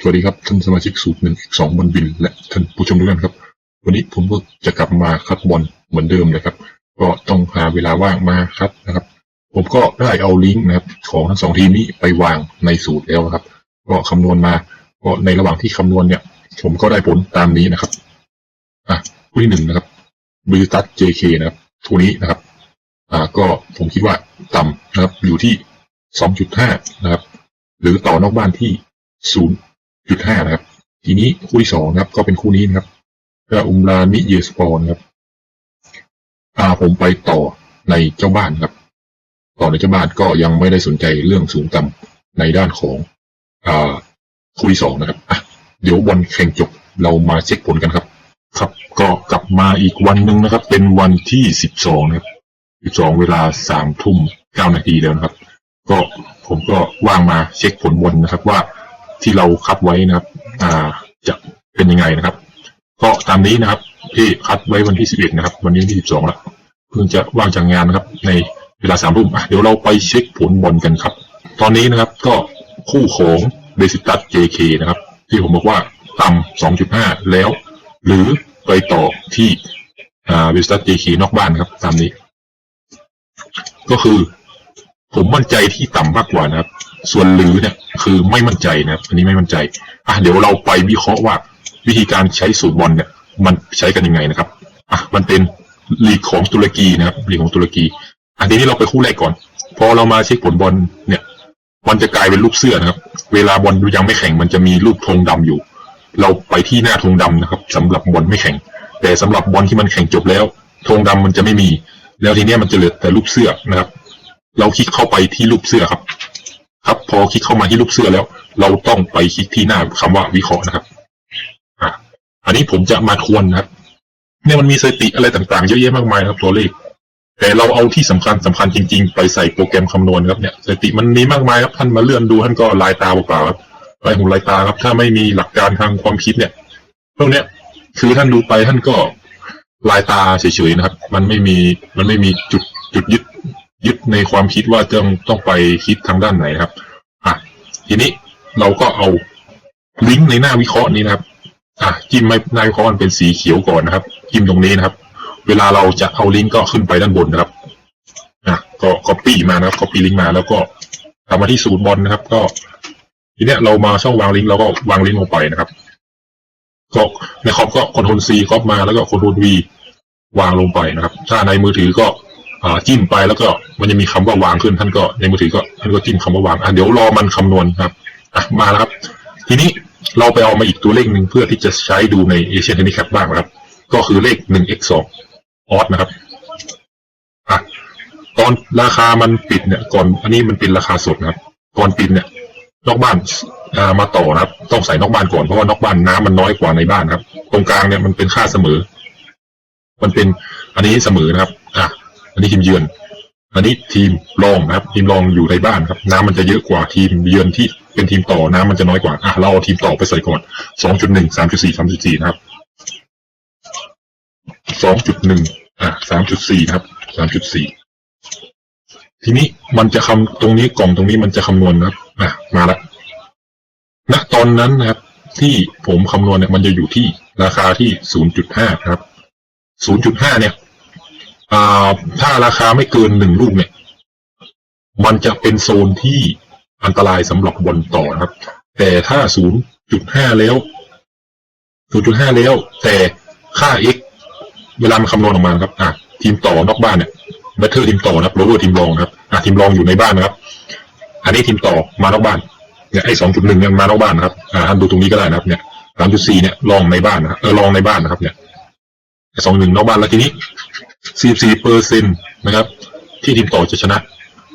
สวัสดีครับท่านสมาชิกสูตรหนึ่งสองบนบิน และท่านผู้ชมทุกท่านครับ วันนี้ผมก็จะกลับมาคัดบอลเหมือนเดิมนะครับ ก็ต้องหาเวลาว่างมาคัดนะครับ ผมก็ได้เอาลิงก์นะครับ ของทั้งสองทีมนี้ไปวางในสูตรแล้วนะครับ ก็คำนวณมาก็ในระหว่างที่คำนวณเนี่ย ผมก็ได้ผลตามนี้นะครับอะคู่ที่หนึ่งนะครับบิตัส JK นะครับตัวนี้นะครับ อ่าก็ผมคิดว่าต่ำนะครับ อยู่ที่สองจุดห้านะครับ หรือต่อนอกบ้านที่ศูนย์ จุดห้านะครับ ทีนี้คู่ที่สองนะครับ ก็เป็นคู่นี้นะครับก็อุมรานิเยสปอร์นะครับอาผมไปต่อในเจ้าบ้านครับ ต่อในเจ้าบ้านก็ยังไม่ได้สนใจเรื่องสูงต่ำในด้านของอ่าคู่ที่สองนะครับอะเดี๋ยววันแข่งจบเรามาเช็คผลกันครับ ครับ ก็กลับมาอีกวันหนึ่งนะครับ เป็นวันที่สิบสองนะครับสิบสองเวลาสามทุ่มเก้านาทีแล้วนะครับ ก็ผมก็ว่างมาเช็คผลบนนะครับว่า ที่เราคัดไว้นะครับ อ่า จะเป็นยังไงนะครับ ก็ตามนี้นะครับที่คัดไว้วันที่สิบเอ็ดนะครับ วันนี้วันที่สิบสองแล้วเพิ่งจะว่างจากงานนะครับ ในเวลาสามทุ่มเดี๋ยวเราไปเช็คผลบอลกันครับ ตอนนี้นะครับก็คู่ของเบสิตัส JK นะครับ ที่ผมบอกว่าต่ำสองจุดห้าแล้ว หรือไปต่อที่อ่าเบสิตัส JK นอกบ้านครับ ตามนี้ ก็คือผมมั่นใจที่ต่ำมากกว่านะครับ ส่วนหรือเนี่ยคือไม่มั่นใจนะครับ อันนี้ไม่มั่นใจอะเดี๋ยวเราไปวิเคราะห์ว่าวิธีการใช้สูตรบอลเนี่ย มันใช้กันยังไงนะครับอะมันเป็นลีกของตุรกีนะครับลีกของตุรกีอันนี้เราไปคู่แรกก่อน พอเรามาเช็คผลบอลเนี่ย มันจะกลายเป็นรูปเสื้อนะครับ เวลาบอลยังไม่แข่งมันจะมีรูปธงดำอยู่ เราไปที่หน้าธงดำนะครับสำหรับบอลไม่แข่ง แต่สำหรับบอลที่มันแข่งจบแล้วธงดำมันจะไม่มี แล้วทีเนี้ยมันจะเหลือแต่รูปเสื้อนะครับ เราคลิกเข้าไปที่รูปเสื้อครับ อคลิกเข้ามาที่รูปเสื้อแล้ว เราต้องไปคลิกที่หน้าคำว่าวิเคราะห์นะครับอะอันนี้ผมจะมาทวนนะครับเนี่ยมันมีสถิติอะไรต่างๆเยอะแยะมากมายครับตัวเลข แต่เราเอาที่สำคัญสำคัญจริง ๆ ไปใส่โปรแกรมคำนวณครับเนี่ยสถิติมันมีมากมายครับท่านมาเลื่อนดูท่านก็ลายตาเปล่าๆครับลายหูลายตาครับถ้าไม่มีหลักการทางความคิดเนี่ยพวกเนี้ยคือท่านดูไปท่านก็ลายตาเฉยๆนะครับ มันไม่มีมันไม่มีจุดจุดยึดยึดในความคิดว่าต้องต้องไปคิดทางด้านไหนครับ ทีนี้เราก็เอาลิงก์ในหน้าวิเคราะห์นี้นะครับ อะจิ้มไม่หน้าวิเคราะห์มันเป็นสีเขียวก่อนนะครับ จิ้มตรงนี้นะครับ เวลาเราจะเอาลิงก์ก็ขึ้นไปด้านบนนะครับอะก็ copy มานะครับ copy ลิงก์มาแล้วก็ทำมาที่สูตรบอลนะครับ ก็ทีเนี้ยเรามาช่องวางลิงก์เราก็วางลิงก์ลงไปนะครับก็ในคอมก็ Ctrl C ก๊อปมาแล้วก็ Ctrl V วางลงไปนะครับ ถ้าในมือถือก็ จิ้มไปแล้วก็มันจะมีคำว่าวางขึ้นท่านก็ในมือถือก็ท่านก็จิ้มคำว่าวางอะเดี๋ยวรอมันคำนวณครับอะมาแล้วครับ ทีนี้เราไปเอามาอีกตัวเลขหนึ่งเพื่อที่จะใช้ดูใน Asian Handicap บ้างนะครับ ก็คือเลข 1x2 อออสนะครับอะตอนราคามันปิดเนี่ย ก่อนอันนี้มันเป็นราคาสดนะครับก่อนปิดเนี่ยนอกบ้านามาต่อนะครับ ต้องใส่นอกบ้านก่อนเพราะว่านอกบ้านน้ำมันน้อยกว่าในบ้านครับ ตรงกลางเนี่ยมันเป็นค่าเสมอ มันเป็นอันนี้เสมอนะครับ อันนี้ทีมเยือน อันนี้ทีมรองนะครับ ทีมรองอยู่ในบ้านครับ น้ำมันจะเยอะกว่าทีมเยือนที่เป็นทีมต่อน้ำมันจะน้อยกว่าอะเราเอาทีมต่อไปใส่ก่อนสองจุดหนึ่งสามจุดสี่สามจุดสี่นะครับสองจุดหนึ่งอะสามจุดสี่ครับสามจุดสี่ทีนี้มันจะคำตรงนี้กล่องตรงนี้มันจะคำนวณนะครับอะมาละณตอนนั้นนะครับ ที่ผมคำนวณเนี่ยมันจะอยู่ที่ราคาที่ศูนย์จุดห้าครับศูนย์จุดห้าเนี่ย อ่าถ้าราคาไม่เกินหนึ่งลูกเนี่ย มันจะเป็นโซนที่อันตรายสำหรับบอลต่อนะครับ แต่ถ้าศูนย์จุดห้าแล้วศูนย์จุดห้าแล้ว แต่ค่า x เวลามันคำนวณออกมาครับ อะทีมต่อนอกบ้านเนี่ยแบตเตอร์ทีมต่อนะครับโรเวอร์ทีมรองครับอะทีมรองอยู่ในบ้านนะครับ อันนี้ทีมต่อมานอกบ้านเนี่ยไอ้สองจุดหนึ่งเนี่ยมานอกบ้านนะครับ อ่าท่านดูตรงนี้ก็ได้นะครับ เนี่ยสามจุดสี่เนี่ยรองในบ้านนะครับเออรองในบ้านนะครับ เนี่ยสองหนึ่งนอกบ้านแล้วทีนี้ สี่สี่เปอร์เซ็นต์นะครับ ที่ทีมต่อจะชนะ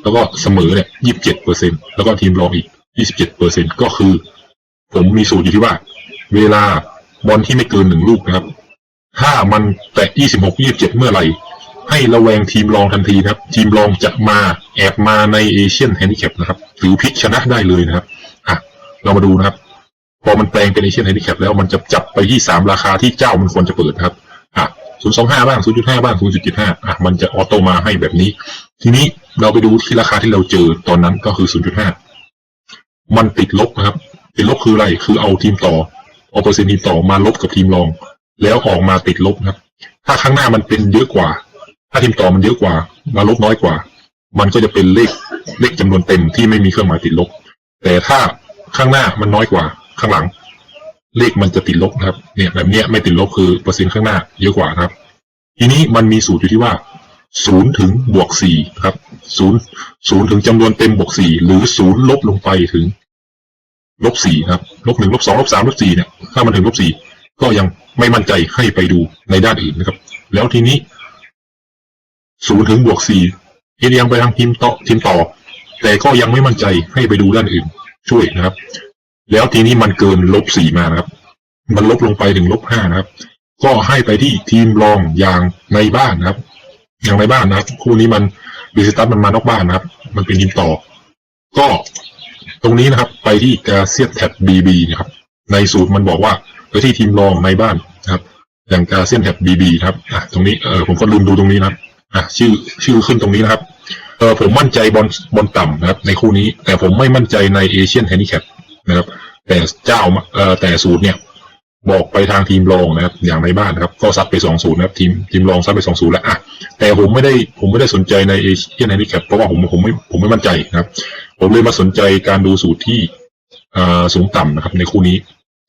แล้วก็เสมอเนี่ยยี่สิบเปอร์เซ็นต์แล้วก็ทีมรองอีกยี่สิบเปอร์เซ็นต์ก็คือ ผมมีสูตรอยู่ที่ว่า เวลาบอลที่ไม่เกินหนึ่งลูกนะครับ ถ้ามันแตะยี่สิบหกยี่สิบเมื่อไหร่ให้ระแวงทีมรองทันทีนะครับ ทีมรองจะมาแอบมาในเอเชียนแฮนดิแคปนะครับ หรือพลิกชนะได้เลยนะครับอะเรามาดูนะครับ พอมันแปลงเป็นเอเชียนแฮนดิแคปแล้วมันจะจับไปที่สามราคาที่เจ้ามันควรจะเปิดนะครับอะ ศูนย์สองห้าบ้างศูนย์จุดห้าบ้างศูนย์จุดเจ็ดห้าอะมันจะออโต้มาให้แบบนี้ ทีนี้เราไปดูที่ราคาที่เราเจอตอนนั้นก็คือศูนย์จุดห้ามันติดลบนะครับ ติดลบคืออะไร คือเอาทีมต่อเอาเปอร์เซ็นต์ทีมต่อมาลบกับทีมรอง แล้วออกมาติดลบนะครับ ถ้าข้างหน้ามันเป็นเยอะกว่า ถ้าทีมต่อมันเยอะกว่า มาลบน้อยกว่า มันก็จะเป็นเลขเลขจำนวนเต็มที่ไม่มีเครื่องหมายติดลบ แต่ถ้าข้างหน้ามันน้อยกว่าข้างหลัง เลขมันจะติดลบนะครับ เนี่ยแบบเนี้ยไม่ติดลบคือเปอร์เซ็นต์ข้างหน้าเยอะกว่าครับ ทีนี้มันมีสูตรอยู่ที่ว่าศูนย์ถึงบวกสี่ครับศูนย์ศูนย์ถึงจำนวนเต็มบวกสี่หรือศูนย์ลบลงไปถึงลบสี่ครับลบหนึ่งลบสองลบสามลบสี่เนี่ย ถ้ามันถึงลบสี่ก็ยังไม่มั่นใจให้ไปดูในด้านอื่นนะครับ แล้วทีนี้ศูนย์ถึงบวกสี่เอียงไปทางทีมต่อทีมต่อ แต่ก็ยังไม่มั่นใจให้ไปดูด้านอื่น ช่วยนะครับ แล้วทีนี้มันเกินลบสี่มานะครับ มันลบลงไปถึงลบห้านะครับ ก็ให้ไปที่ทีมรองอย่างในบ้านนะครับ อย่างในบ้านนะครับ คู่นี้มันบิสตัสมันมานอกบ้านนะครับ มันเป็นทีมต่อ ก็ตรงนี้นะครับ ไปที่กาเซียนแท็บบีบีนะครับ ในสูตรมันบอกว่าไปที่ทีมรองในบ้านนะครับ อย่างกาเซียนแท็บบีบีครับอะตรงนี้เออผมก็ลืมดูตรงนี้นะครับอะชื่อชื่อขึ้นตรงนี้นะครับเออผมมั่นใจบอลบอลต่ำนะครับ ในคู่นี้ แต่ผมไม่มั่นใจในเอเชียนแฮนดิแคปนะครับ แต่เจ้าเอ่อแต่สูตรเนี่ย บอกไปทางทีมรองนะครับ อย่างในบ้านนะครับ ก็ซัดไปสองศูนย์นะครับ ทีมทีมรองซัดไปสองศูนย์แล้วอะแต่ผมไม่ได้ผมไม่ได้สนใจในเอเชียนแฮนดิแคปเพราะว่าผมผมไม่ผมไม่มั่นใจนะครับ ผมเลยมาสนใจการดูสูตรที่อ่าสูงต่ำนะครับ ในคู่นี้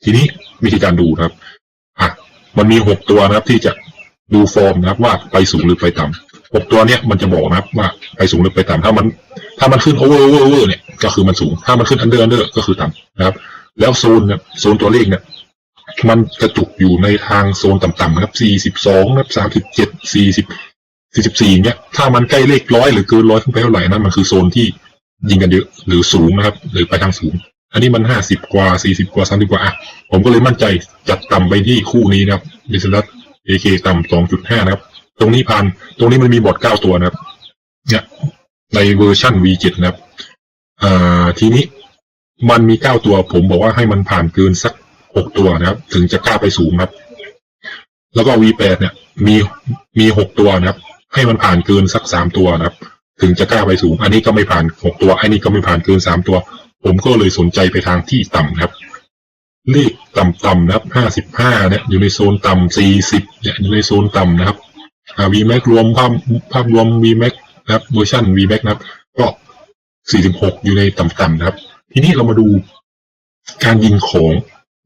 ทีนี้วิธีการดูนะครับอะมันมีหกตัวนะครับที่จะดูฟอร์มนะครับว่าไปสูงหรือไปต่ำหกตัวเนี้ยมันจะบอกนะครับว่าไปสูงหรือไปต่ำถ้ามัน ถ้ามันขึ้นโอเวอร์โอเวอร์โอเวอร์เนี่ยก็คือมันสูง ถ้ามันขึ้นอันเดอร์อันเดอร์ก็คือต่ำนะครับ แล้วโซนเนี่ยโซนตัวเลขเนี่ยมันกระจุกอยู่ในทางโซนต่ำๆนะครับสี่สิบสองนะครับสามสิบเจ็ดสี่สิบสี่สิบสี่เนี่ยถ้ามันใกล้เลขร้อยหรือเกินร้อยขึ้นไปเท่าไหร่นั่นมันคือโซนที่ยิงกันเยอะหรือสูงนะครับ หรือไปทางสูง อันนี้มันห้าสิบกว่าสี่สิบกว่าสามสิบกว่าอะผมก็เลยมั่นใจจัดต่ำไปที่คู่นี้นะครับดิสลัสเอเคต่ำสองจุดห้านะครับ ตรงนี้ผ่านตรงนี้มันมีบอร์ดเก้าตัวนะครับ เนี่ยในเวอร์ชั่น V7 นะครับอ่าทีนี้ มันมีเก้าตัว ผมบอกว่าให้มันผ่านเกินสักหกตัวนะครับ ถึงจะกล้าไปสูงครับ แล้วก็ V8 เนี่ย มีมีหกตัวนะครับ ให้มันผ่านเกินสักสามตัวนะครับ ถึงจะกล้าไปสูง อันนี้ก็ไม่ผ่านหกตัว อันนี้ก็ไม่ผ่านเกินสามตัว ผมก็เลยสนใจไปทางที่ต่ำครับเลขต่ำๆนะครับห้าสิบห้าเนี่ยอยู่ในโซนต่ำสี่สิบเนี่ยอยู่ในโซนต่ำนะครับอ่า VMAX รวมภาพภาพรวม VMAX นะครับเวอร์ชัน VMAX นะครับ ก็46อยู่ในต่ำๆนะครับ ทีนี้เรามาดูการยิงของ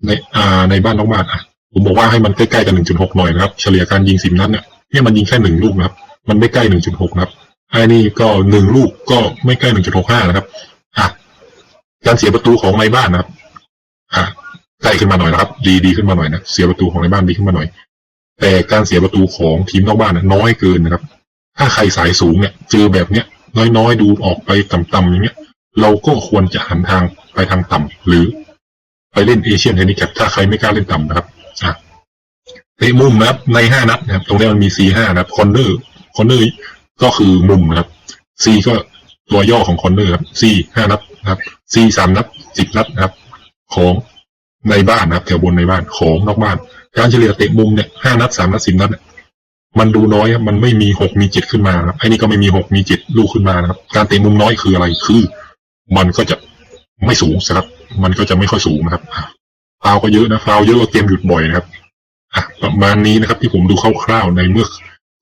ในอ่าในบ้านนอกบ้านอะ ผมบอกว่าให้มันใกล้ๆกัน1.6หกหน่อยนะครับ เฉลี่ยการยิง10นัดเนี่ยเนี่ยมันยิงแค่หนึ่งลูกนะครับ มันไม่ใกล้1.6นะครับไอ้นี่ก็หนึ่งลูกก็ไม่ใกล้1.65นะครับอะการเสียประตูของในบ้านนะครับอะใกล้ขึ้นมาหน่อยนะครับ ดีดีขึ้นมาหน่อยนะเสียประตูของในบ้านดีขึ้นมาหน่อย แต่การเสียประตูของทีมนอกบ้านน่ะน้อยเกินนะครับ ถ้าใครสายสูงเนี่ยเจอแบบเนี้ยน้อยๆดูออกไปต่ำๆอย่างเงี้ย เราก็ควรจะหันทางไปทางต่ำหรือไปเล่นเอเชียนเฮนิแคปถ้าใครไม่กล้าเล่นต่ำนะครับอะเตะมุมนะครับในห้านัดนะครับ ตรงนี้มันมี C ห้านะครับคอนเนอร์คอนเนอร์ก็คือมุมนะครับ C ก็ตัวย่อของคอนเนอร์ครับ C ห้านัดนะครับ C สามนัดสิบนัดนะครับ ของในบ้านนะครับแถวบนในบ้านของนอกบ้าน การเฉลี่ยเตะมุมเนี่ยห้านัดสามนัดสิบนัดมันดูน้อยครับมันไม่มีหกมีเจ็ดขึ้นมาครับไอ้นี่ก็ไม่มีหกมีเจ็ดลูกขึ้นมานะครับ การเตะมุมน้อยคืออะไรคือ มันก็จะไม่สูงนะครับ มันก็จะไม่ค่อยสูงนะครับฟาวก็เยอะนะฟาวเยอะกว่าเกมหยุดบ่อยนะครับอะประมาณนี้นะครับ ที่ผมดูคร่าวๆในเมื่อ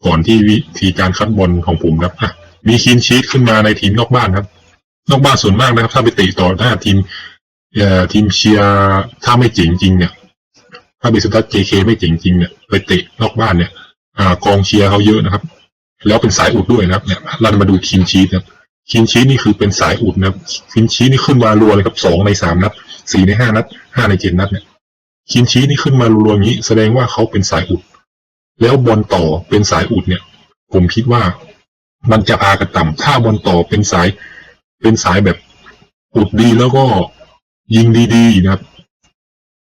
ก่อนที่วิธีการคัดบอลของผมครับอะมีคีนชีตขึ้นมาในทีมนอกบ้านครับ นอกบ้านส่วนมากนะครับ ถ้าไปตะต่อหน้าทีมเอ่อทีมเชียร์ถ้าไม่เจ๋งจริงเนี่ย ถ้าเบสตัส JK ไม่เจ๋งจริงเนี่ยไปเตะนอกบ้านเนี่ย อ่ากองเชียร์เขาเยอะนะครับ แล้วเป็นสายอุดด้วยนะครับ เนี่ยเรามาดูคินชีตนะครับ คินชีตนี่คือเป็นสายอุดนะคินชีตนี่ขึ้นมารัวเลยครับสองในสามนัดสี่ในห้านัดห้าในเจ็ดนัดเนี่ยคินชีตนี่ขึ้นมารัวๆอย่างนี้ แสดงว่าเขาเป็นสายอุด แล้วบอลต่อเป็นสายอุดเนี่ย ผมคิดว่ามันจะพากันต่ำถ้าบอลต่อเป็นสายเป็นสายแบบอุดดีแล้วก็ยิงดีๆนะครับ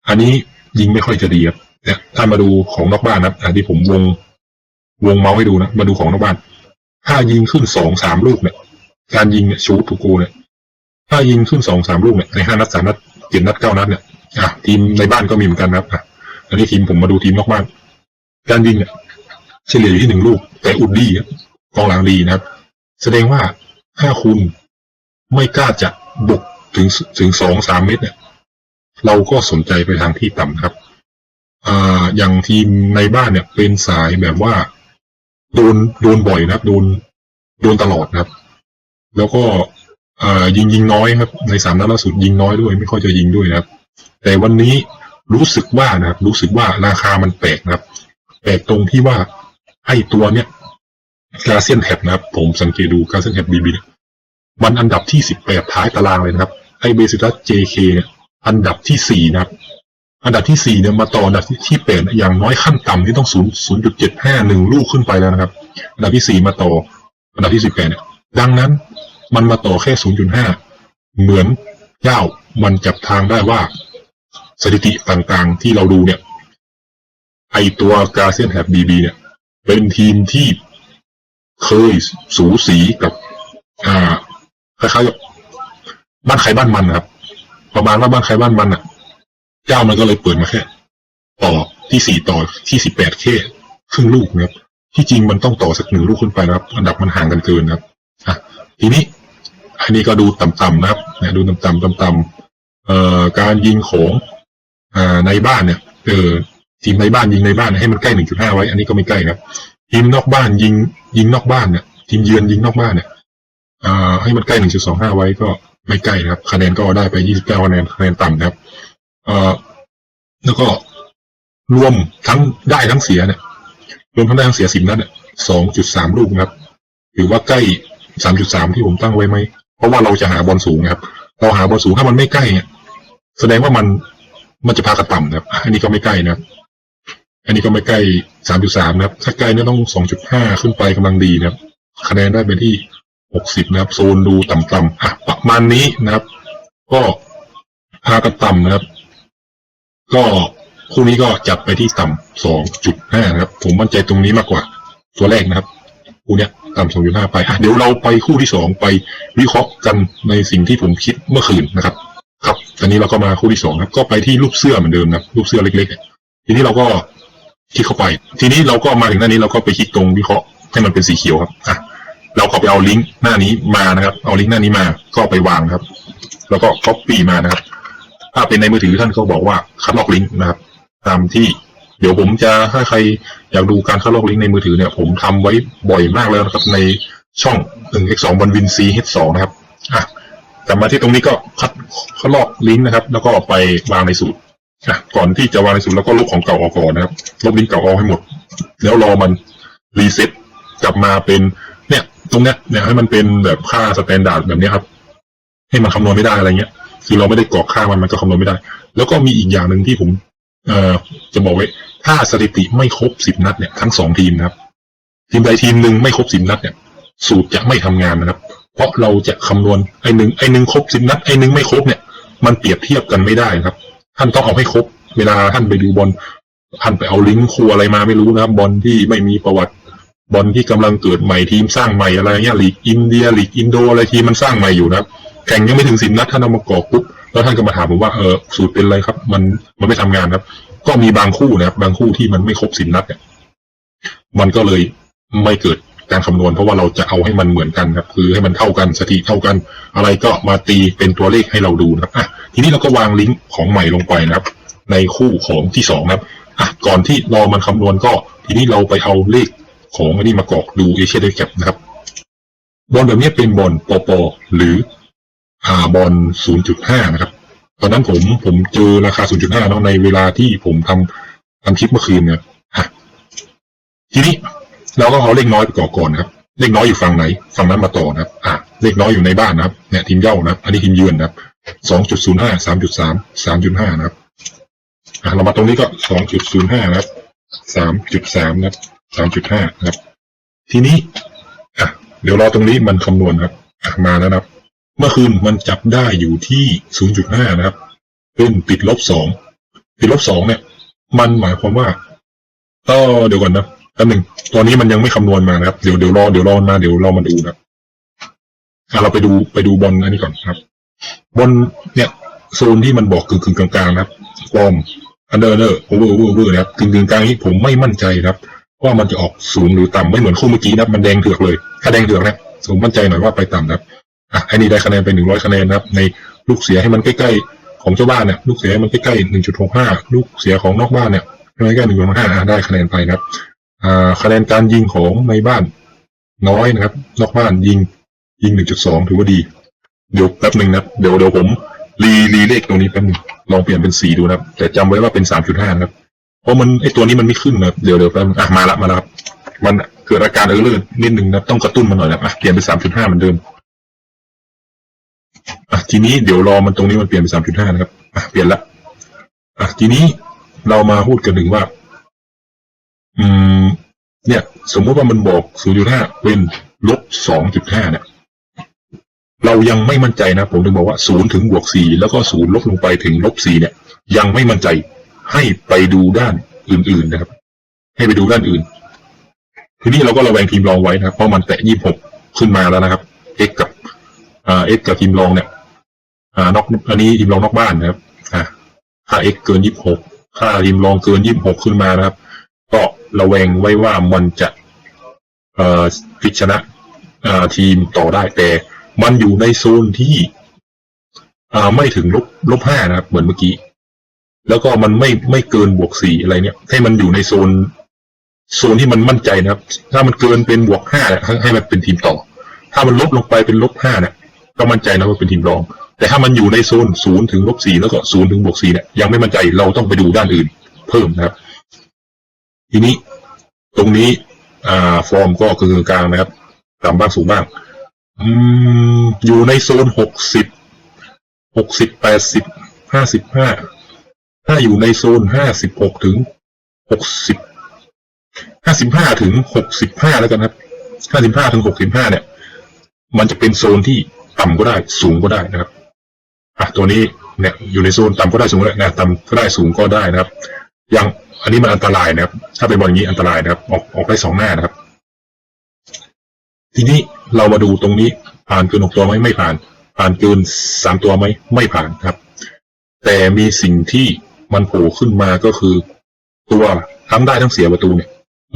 อันนี้ยิงไม่ค่อยจะดีครับเนี่ยถ้ามาดูของนอกบ้านนะอันที่ผมวงวงเมาส์ให้ดูนะ มาดูของนอกบ้าน ถ้ายิงขึ้นสองสามลูกเนี่ย การยิงเนี่ยชูถูกโกเนี่ยถ้ายิงขึ้นสองสามลูกเนี่ยในห้านัดสามนัดเจ็ดนัดเก้านัดเนี่ยอะทีมในบ้านก็มีเหมือนกันนะครับอะอันนี้ทีมผมมาดูทีมนอกบ้าน การยิงเนี่ยเฉลี่ยอยู่ที่หนึ่งลูก แต่อุดดีกองหลังดีนะครับ แสดงว่าถ้าคุณไม่กล้าจะบุกถึงถึงสองสามเมตรเนี่ย เราก็สนใจไปทางที่ต่ำครับอ่าอย่างทีมในบ้านเนี่ยเป็นสายแบบว่า โดนโดนบ่อยนะครับ โดนโดนตลอดนะครับ แล้วก็ยิงยิงน้อยครับ ในสามนัดล่าสุดยิงน้อยด้วย ไม่ค่อยจะยิงด้วยนะครับ แต่วันนี้รู้สึกว่านะครับ รู้สึกว่าราคามันแปลกนะครับแปลกตรงที่ว่าไอ้ตัวเนี้ยกาเซียนแท็บนะครับ ผมสังเกตดูกาเซียนแท็บบีบีมันอันดับที่สิบแปดท้ายตารางเลยนะครับไอ้เบสิตัสเจเคเนี่ยอันดับที่สี่นะครับ อันดับที่สี่เนี่ยมาต่ออันดับที่แปดอย่างน้อยขั้นต่ำที่ต้องศูนย์ศูนย์จุดเจ็ดห้าหนึ่งลูกขึ้นไปแล้วนะครับ อันดับที่สี่มาต่อ อันดับที่สิบแปดเนี่ยดังนั้น มันมาต่อแค่ศูนย์จุดห้าเหมือนเจ้ามันจับทางได้ว่า สถิติต่างๆที่เราดูเนี่ย ไอตัวกาเซียนแฮบบีบีเนี่ย เป็นทีมที่เคยสูสีกับ อ่าคล้ายๆกับบ้านใครบ้านมันนะครับ ประมาณว่าบ้านใครบ้านมันอะ เจ้ามันก็เลยเปิดมาแค่ ต่อที่สี่ต่อที่สิบแปดแค่ครึ่งลูกนะครับ ที่จริงมันต้องต่อสักหนึ่งลูกขึ้นไปนะครับ อันดับมันห่างกันเกินนะครับ อะ ทีนี้อันนี้ก็ดูต่ำๆนะครับนะดูต่ำๆต่ำๆเอ่อการยิงของอ่าในบ้านเนี่ยเออทีมในบ้านยิงในบ้านให้มันใกล้หนึ่งจุดห้าไว้ อันนี้ก็ไม่ใกล้ครับ ทีมนอกบ้านยิงยิงนอกบ้านเนี่ยทีมเยือนยิงนอกบ้านเนี่ยอ่าให้มันใกล้หนึ่งจุดสองห้าไว้ก็ไม่ใกล้นะครับ คะแนนก็ได้ไปยี่สิบเก้าคะแนนคะแนนต่ำนะครับเอ่อแล้วก็รวมทั้งได้ทั้งเสียเนี่ยรวมทั้งได้ทั้งเสียสิบนัดเนี่ยสองจุดสามลูกนะครับ ถือว่าใกล้ สามจุดสามที่ผมตั้งไว้ไหม เพราะว่าเราจะหาบอลสูงนะครับ เราหาบอลสูงถ้ามันไม่ใกล้เนี่ยแสดงว่ามันมันจะพากระต่ำนะครับ อันนี้ก็ไม่ใกล้นะ อันนี้ก็ไม่ใกล้สามจุดสามนะครับ ถ้าใกล้เนี่ยต้องสองจุดห้าขึ้นไปกำลังดีนะครับ คะแนนได้ไปที่หกสิบนะครับ โซนดูต่ำๆอะประมาณนี้นะครับ ก็พากระต่ำนะครับ ก็คู่นี้ก็จัดไปที่ต่ำสองจุดห้านะครับ ผมมั่นใจตรงนี้มากกว่า ตัวแรกนะครับ คู่เนี้ย ต่ำสองจุดห้าไปเดี๋ยวเราไปคู่ที่สองไปวิเคราะห์กันในสิ่งที่ผมคิดเมื่อคืนนะครับ ครับตอนนี้เราก็มาคู่ที่สองครับ ก็ไปที่รูปเสื้อเหมือนเดิมนะครับรูปเสื้อเล็กๆ ทีนี้เราก็คลิกเข้าไป ทีนี้เราก็มาถึงหน้านี้เราก็ไปคลิกตรงวิเคราะห์ให้มันเป็นสีเขียวครับอะเราก็ไปเอาลิงก์หน้านี้มานะครับ เอาลิงก์หน้านี้มาก็ไปวางครับ แล้วก็ copy มานะครับ ถ้าเป็นในมือถือท่านก็บอกว่าคัดลอกลิงก์นะครับ ตามที่ เดี๋ยวผมจะถ้าใครอยากดูการคัดลอกลิงก์ในมือถือเนี่ย ผมทำไว้บ่อยมากแล้วนะครับในช่อง 1x2 บน Win C H2 นะครับอะกลับมาที่ตรงนี้ก็คัดคัดลอกลิงก์นะครับ แล้วก็ไปวางในสูตรอะก่อนที่จะวางในสูตรแล้วก็ลบของเก่าออกก่อนนะครับ ลบลิงก์เก่าออกให้หมด แล้วรอมันรีเซ็ตกลับมาเป็นเนี่ย ตรงเนี้ยเนี่ยให้มันเป็นแบบค่าสแตนดาร์ดแบบนี้ครับให้มันคำนวณไม่ได้อะไรเงี้ยคือเราไม่ได้กรอกค่ามันมันก็คำนวณไม่ได้ แล้วก็มีอีกอย่างหนึ่งที่ผม เอ่อจะบอกไว้ถ้าสถิติไม่ครบสิบนัดเนี่ยทั้งสองทีมนะครับ ทีมใดทีมหนึ่งไม่ครบสิบนัดเนี่ย สูตรจะไม่ทำงานนะครับ เพราะเราจะคำนวณไอ้หนึ่งไอ้หนึ่งครบสิบนัดไอ้หนึ่งไม่ครบเนี่ย มันเปรียบเทียบกันไม่ได้นะครับ ท่านต้องเอาให้ครบ เวลาท่านไปดูบอลท่านไปเอาลิงก์ครูอะไรมาไม่รู้นะครับ บอลที่ไม่มีประวัติบอลที่กำลังเกิดใหม่ทีมสร้างใหม่อะไรเงี้ยลีกอินเดียลีกอินโดอะไรทีมมันสร้างใหม่อยู่นะครับแข่งยังไม่ถึงสิบนัดท่านเอามากรอกปุ๊บ แล้วท่านก็มาถามผมว่าเออสูตรเป็นอะไรครับ มันมันไม่ทำงานครับ ก็มีบางคู่นะครับบางคู่ที่มันไม่ครบสิบนัดเนี่ยมันก็เลยไม่เกิดการคำนวณเพราะว่าเราจะเอาให้มันเหมือนกันครับ คือให้มันเท่ากันสถิติเท่ากัน อะไรก็มาตีเป็นตัวเลขให้เราดูนะครับอะทีนี้เราก็วางลิงก์ของใหม่ลงไปนะครับ ในคู่ของที่สองนะครับอะก่อนที่รอมันคำนวณก็ ทีนี้เราไปเอาเลขของอันนี้มากรอกดูเอเชียได้แคปนะครับบอลแบบนี้เป็นบอลปอปอหรือ อ่าบอล0.5 นะครับ ตอนนั้นผมผมเจอราคา 0.5เนาะในเวลาที่ผมทำทำคลิปเมื่อคืนเนี่ยอะทีนี้เราก็เอาเลขน้อยไปก่อก่อนนะครับ เลขน้อยอยู่ฝั่งไหน ฝั่งนั้นมาต่อนะครับ อะเลขน้อยอยู่ในบ้านนะครับ เนี่ยทีมเย่านะครับ อันนี้ทีมเยือนนะครับ2.05 3.3 3.5นะครับ อะเรามาตรงนี้ก็2.05นะครับ3.3นะครับ3.5นะครับ ทีนี้ อะ เดี๋ยวรอตรงนี้มันคำนวณครับ อะมาแล้วนะครับ เมื่อคืนมันจับได้อยู่ที่ 0.5 นะครับ เป็นติดลบสองติดลบสองเนี่ย มันหมายความว่าก็เดี๋ยวก่อนนะแป๊บหนึ่งตอนนี้มันยังไม่คำนวณมานะครับ เดี๋ยวเดี๋ยวรอเดี๋ยวรอมาเดี๋ยวเรามาดูนะครับเราไปดูไปดูบอลอันนี้ก่อนครับ บอลเนี่ยโซนที่มันบอกกึ่งกึ่งกลางๆนะครับฟอร์มอันเดอร์เดอร์โอเวอร์โอเวอร์โอเวอร์นะครับกึ่งกึ่งกลางนี้ผมไม่มั่นใจครับ ว่ามันจะออกสูงหรือต่ำไม่เหมือนคู่เมื่อกี้นะมันแดงเถือกเลย ถ้าแดงเถือกเนี่ยผมมั่นใจหน่อยว่าไปต่ำนะครับ อะอันนี้ได้คะแนนไปหนึ่งร้อยคะแนนนะครับในลูกเสียให้มันใกล้ๆของเจ้าบ้านเนี่ยลูกเสียมันใกล้ๆหนึ่งจุดหกห้าลูกเสียของนอกบ้านเนี่ยใกล้ๆหนึ่งจุดห้าได้คะแนนไปนะครับคะแนนการยิงของในบ้านน้อยนะครับ นอกบ้านยิงยิงหนึ่งจุดสองถือว่าดี เดี๋ยวแป๊บหนึ่งนะเดี๋ยวเดี๋ยวผมรีรีเลขตรงนี้แป๊บนึงลองเปลี่ยนเป็นสีดูนะครับ แต่จำไว้ว่าเป็นสามจุดห้านะครับ เพราะมันไอตัวนี้มันไม่ขึ้นนะเดี๋ยวเดี๋ยวแป๊บอะมาละมาแล้วครับ มันเกิดอาการเออเลอร์นิดนึงนะต้องกระตุ้นมันหน่อยนะอะเปลี่ยนเป็นสามจุดห้าเหมือนเดิม อะทีนี้เดี๋ยวรอมันตรงนี้มันเปลี่ยนเป็นสามจุดห้านะครับอะเปลี่ยนละอะทีนี้เรามาพูดกันถึงว่า อืม เนี่ย สมมติว่ามันบอก0.5เป็นลบ2.5เนี่ยเรายังไม่มั่นใจนะ ผมถึงบอกว่า0ถึงบวก4แล้วก็0ลบลงไปถึงลบ4เนี่ย ยังไม่มั่นใจให้ไปดูด้านอื่น ๆ นะครับ ให้ไปดูด้านอื่น ทีนี้เราก็ระแวงทีมรองไว้นะครับเพราะมันแตะ26ขึ้นมาแล้วนะครับ x กับ อ่า x กับทีมรองเนี่ยอ่านอกอันนี้ทีมรองนอกบ้านนะครับอ่าค่า x เกิน26ค่าทีมรองเกิน26ขึ้นมานะครับ ก็ระแวงไว้ว่ามันจะเอ่อพิชนะอ่อทีมต่อได้แต่มันอยู่ในโซนที่อ่าไม่ถึงลบลบห้านะครับ เหมือนเมื่อกี้ แล้วก็มันไม่ไม่เกินบวกสี่อะไรเนี่ย ให้มันอยู่ในโซนโซนที่มันมั่นใจนะครับ ถ้ามันเกินเป็นบวกห้าให้มันเป็นทีมต่อ ถ้ามันลบลงไปเป็นลบห้าเนี่ย ก็มั่นใจนะว่าเป็นทีมรอง แต่ถ้ามันอยู่ในโซนศูนย์ถึงลบสี่แล้วก็ศูนย์ถึงบวกสี่เนี่ยยังไม่มั่นใจเราต้องไปดูด้านอื่น เพิ่มนะครับ ทีนี้ตรงนี้อ่าฟอร์มก็คือกลางนะครับต่ำบ้างสูงบ้าง อืมอยู่ในโซนหกสิบหกสิบแปดสิบห้าสิบห้าถ้าอยู่ในโซนห้าสิบหกถึงหกสิบห้าสิบห้าถึงหกสิบห้าแล้วกันครับห้าสิบห้าถึงหกสิบห้าเนี่ย มันจะเป็นโซนที่ ต่ำก็ได้สูงก็ได้นะครับอะตัวนี้เนี่ยอยู่ในโซนต่ำก็ได้สูงก็ได้นะต่ำก็ได้สูงก็ได้นะครับ ยังอันนี้มันอันตรายนะครับ ถ้าเป็นบอลอย่างนี้อันตรายนะครับ ออกออกได้สองหน้านะครับ ทีนี้เรามาดูตรงนี้ผ่านเกินหกตัวไหมไม่ผ่าน ผ่านเกินสามตัวไหมไม่ผ่านครับ แต่มีสิ่งที่มันโผล่ขึ้นมาก็คือ ตัวทั้งได้ทั้งเสียประตูเนี่ย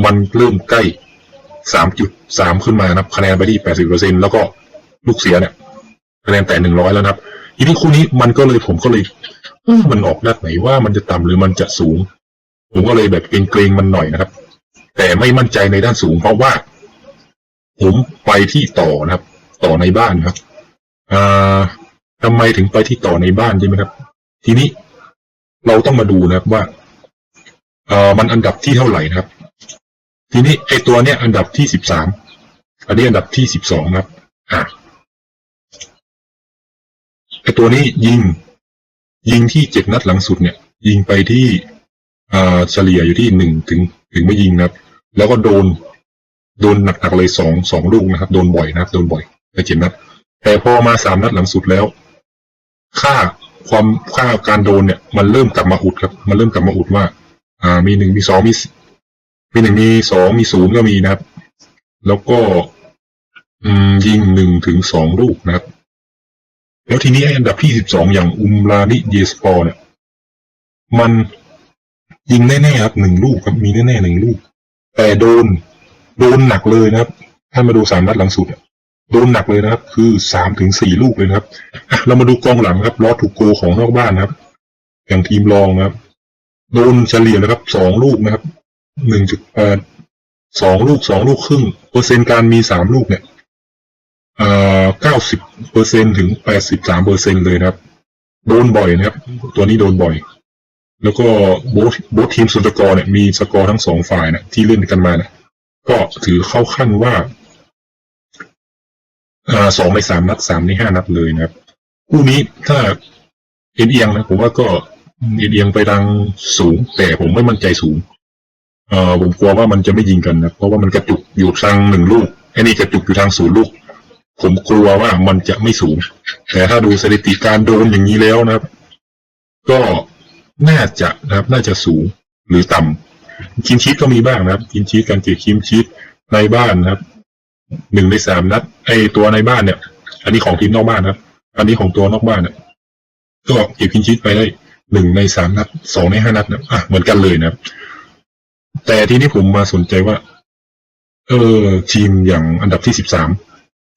มันเริ่มใกล้สามจุดสามขึ้นมานะครับคะแนนไปที่แปดสิบเปอร์เซ็นแล้วก็ลูกเสียเนี่ย คะแนนแต่หนึ่งร้อยแล้วนะครับทีนี้คู่นี้มันก็เลยผมก็เลยเออมันออกด้านไหนว่ามันจะต่ำหรือมันจะสูง ผมก็เลยแบบเกรงๆมันหน่อยนะครับ แต่ไม่มั่นใจในด้านสูง เพราะว่า ผมไปที่ต่อนะครับ ต่อในบ้านครับอ่าทำไมถึงไปที่ต่อในบ้านใช่ไหมครับ ทีนี้เราต้องมาดูนะครับว่าเอ่อมันอันดับที่เท่าไหร่นะครับ ทีนี้ไอตัวเนี้ยอันดับที่สิบสามอันนี้อันดับที่สิบสองครับ อะ อตัวนี้ยิง ยิงที่เจ็ดนัดหลังสุดเนี่ย ยิงไปที่อ่าเฉลี่ยอยู่ที่หนึ่งถึงถึงไม่ยิงนะครับ แล้วก็โดน โดนหนักๆเลยสองสองลูกนะครับ โดนบ่อยนะครับ โดนบ่อยในเจ็ดนัด แต่พอมาสามนัดหลังสุดแล้ว ค่าความค่าการโดนเนี่ย มันเริ่มกลับมาอุดครับ มันเริ่มกลับมาอุดว่า อ่า มีหนึ่งมีสองมีมีหนึ่งมีสองมีศูนย์ก็มีนะครับ แล้วก็ อืมยิงหนึ่งถึงสองลูกนะครับ แล้วทีนี้ไอ้อันดับที่สิบสองอย่างอุมรานิเยสปอร์เนี่ย มันยิงแน่ๆครับหนึ่งลูกครับมีแน่ๆหนึ่งลูก แต่โดน โดนหนักเลยนะครับ ถ้ามาดูสามนัดหลังสุดโดนหนักเลยนะครับ คือสามถึงสี่ลูกเลยนะครับอะเรามาดูกองหลังครับลอถูกโกของนอกบ้านนะครับ อย่างทีมรองนะครับ โดนเฉลี่ยนะครับสองลูกนะครับหนึ่งจุดแปดสองลูกสองลูกครึ่งเปอร์เซ็นต์การมีสามลูกเนี่ย เอ่อเก้าสิบเปอร์เซ็นถึงแปดสิบสามเปอร์เซ็นเลยนะครับ โดนบ่อยนะครับ ตัวนี้โดนบ่อย แล้วก็โบทโบททีมสุดสกรเนี่ยมีสกอร์ทั้งสองฝ่ายนี่ยที่เล่นกันมานี่ยก็ถือเข้าขั้นว่าอ่าสองในสามนัดสามในห้านัดเลยนะครับคู่นี้ถ้าเอ็นเอียงนะผมว่าก็เอ็นเอียงไปทางสูง แต่ผมไม่มั่นใจสูง เอ่อผมกลัวว่ามันจะไม่ยิงกันนะเพราะว่ามันกระจุกอยู่ทางหนึ่งลูกไอ้นี่กระจุกอยู่ทางศูนย์ลูก ผมกลัวว่ามันจะไม่สูง แต่ถ้าดูสถิติการโดนอย่างนี้แล้วนะครับ ก็น่าจะนะครับ น่าจะสูงหรือต่ำคิมชีตก็มีบ้างนะครับคิมชีตการเก็บคิมชีตในบ้านนะครับหนึ่งในสามนัดไอตัวในบ้านเนี่ย อันนี้ของทีมนอกบ้านนะครับอันนี้ของตัวนอกบ้านเนี่ยก็เก็บคิมชีตไปได้หนึ่งในสามนัดสองในห้านัดนะอะเหมือนกันเลยนะครับ แต่ทีนี้ผมมาสนใจว่า เออทีมอย่างอันดับที่สิบสาม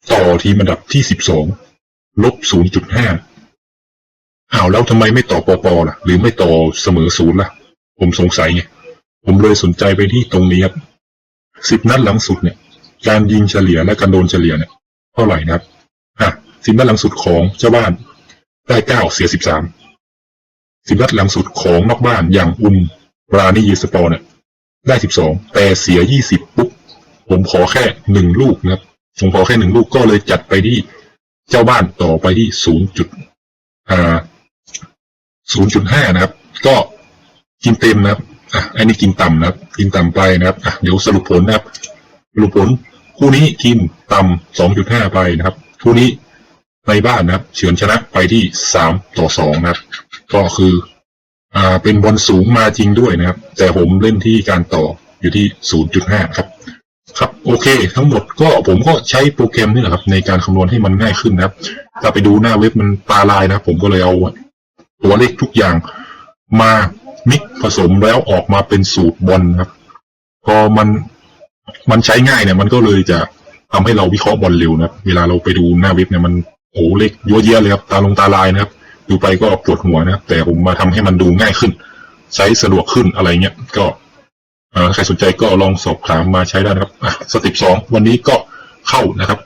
ต่อทีมอันดับที่สิบสองลบศูนย์จุดห้าอ้าวแล้วทำไมไม่ต่อปอปอล่ะ หรือไม่ต่อเสมอศูนย์ล่ะ ผมสงสัยไงผมเลยสนใจไปที่ตรงนี้ครับสิบนัดหลังสุดเนี่ย การยิงเฉลี่ยและการโดนเฉลี่ยเนี่ยเท่าไหร่นะครับอะสิบนัดหลังสุดของเจ้าบ้านได้เก้าเสียสิบสามสิบนัดหลังสุดของนอกบ้านอย่างอุมรานียีสปอร์เนี่ยได้สิบสองแต่เสียยี่สิบปุ๊บผมขอแค่หนึ่งลูกนะครับ ผมขอแค่หนึ่งลูกก็เลยจัดไปที่เจ้าบ้านต่อไปที่ศูนย์จุดอ่าศูนย์จุดห้านะครับ ก็กินเต็มนะครับอะอันนี้กินต่ำนะครับ กินต่ำไปนะครับอะเดี๋ยวสรุปผลนะครับ สรุปผลคู่นี้ทีมต่ำสองจุดห้าไปนะครับ คู่นี้ในบ้านนะครับ เฉือนชนะไปที่สามต่อสองนะครับ ก็คืออ่าเป็นบอลสูงมาจริงด้วยนะครับ แต่ผมเล่นที่การต่ออยู่ที่ศูนย์จุดห้าครับ ครับ โอเค ทั้งหมดก็ผมก็ใช้โปรแกรมนี่แหละครับ ในการคำนวณให้มันง่ายขึ้นนะครับ ถ้าไปดูหน้าเว็บมันตาลายนะผมก็เลยเอาตัวเลขทุกอย่าง มามิกผสมแล้วออกมาเป็นสูตรบอลครับ พอมันมันใช้ง่ายเนี่ย มันก็เลยจะทำให้เราวิเคราะห์บอลเร็วนะครับ เวลาเราไปดูหน้าเว็บเนี่ยมันโอ้เลขเยอะแยะเลยครับตาลงตาลายนะครับ ดูไปก็ปวดหัวนะครับแต่ผมมาทำให้มันดูง่ายขึ้น ใช้สะดวกขึ้นอะไรเงี้ยก็ ใครสนใจก็ลองสอบถามมาใช้ได้นะครับอะสเต็ปสองวันนี้ก็เข้านะครับ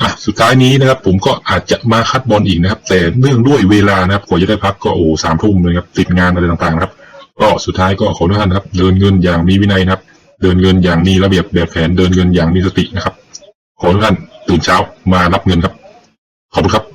อะสุดท้ายนี้นะครับ ผมก็อาจจะมาคัดบอลอีกนะครับ แต่เนื่องด้วยเวลานะครับกว่าจะได้พักก็โอ้สามทุ่มเลยครับติดงานอะไรต่างๆนะครับ ก็สุดท้ายก็ขอทุกท่านนะครับ เดินเงินอย่างมีวินัยนะครับ เดินเงินอย่างมีระเบียบแบบแผนเดินเงินอย่างมีสตินะครับ ขอทุกท่านตื่นเช้ามารับเงินครับ ขอบคุณครับ